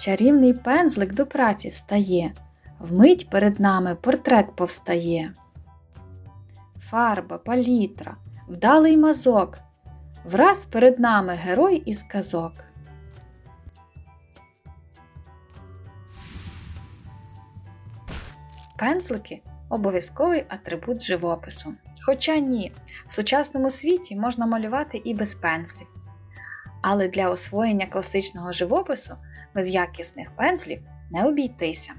Чарівний пензлик до праці встає, вмить перед нами портрет повстає. Фарба, палітра, вдалий мазок, враз перед нами герой із казок. Пензлики обов'язковий атрибут живопису. Хоча ні, в сучасному світі можна малювати і без пензлів. Але для освоєння класичного живопису без якісних пензлів не обійтися.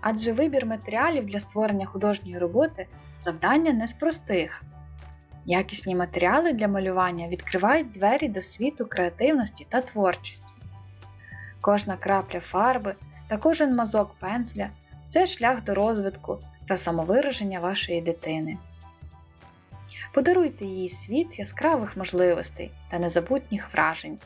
Адже вибір матеріалів для створення художньої роботи завдання не з простих. Якісні матеріали для малювання відкривають двері до світу креативності та творчості. Кожна крапля фарби та кожен мазок пензля це шлях до розвитку та самовираження вашої дитини. Подаруйте їй світ яскравих можливостей та незабутніх вражень,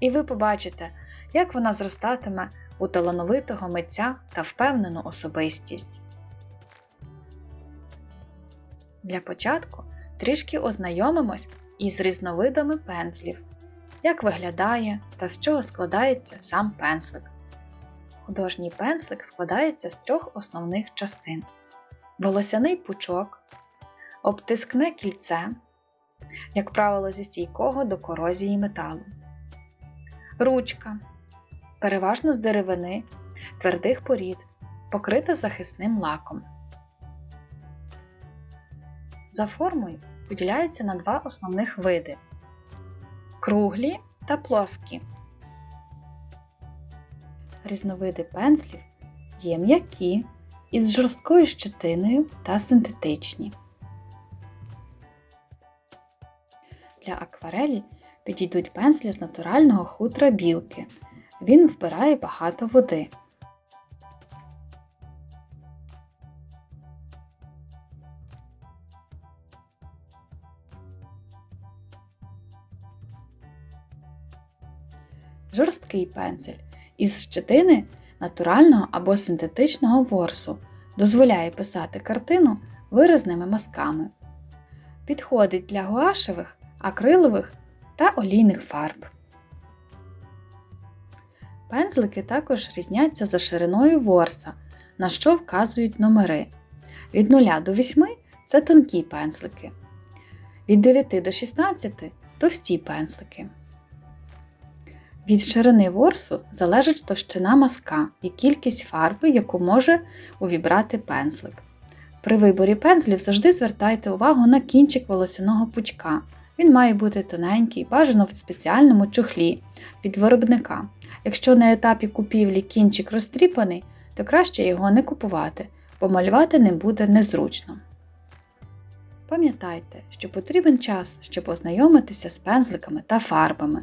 і ви побачите, як вона зростатиме у талановитого митця та впевнену особистість. Для початку трішки ознайомимось із різновидами пензлів, як виглядає та з чого складається сам пензлик. Художній пензлик складається з трьох основних частин: волосяний пучок, обтискне кільце, як правило, зі стійкого до корозії металу, ручка, переважно з деревини, твердих порід, покрита захисним лаком. За формою поділяються на два основних види круглі та плоскі. Різновиди пензлів є м'які, із жорсткою щетиною та синтетичні. Для акварелі підійдуть пензлі з натурального хутра білки. Він вбирає багато води. Жорсткий пензель із щетини натурального або синтетичного ворсу дозволяє писати картину виразними мазками. Підходить для гуашевих, акрилових та олійних фарб. Пензлики також різняться за шириною ворса, на що вказують номери. Від 0 до 8 це тонкі пензлики, від 9 до 16 товсті пензлики. Від ширини ворсу залежить товщина мазка і кількість фарби, яку може увібрати пензлик. При виборі пензлів завжди звертайте увагу на кінчик волосяного пучка. Він має бути тоненький, бажано в спеціальному чохлі від виробника. Якщо на етапі купівлі кінчик розтріпаний, то краще його не купувати, бо малювати ним буде незручно. Пам'ятайте, що потрібен час, щоб ознайомитися з пензликами та фарбами.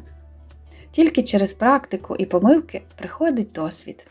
Тільки через практику і помилки приходить досвід.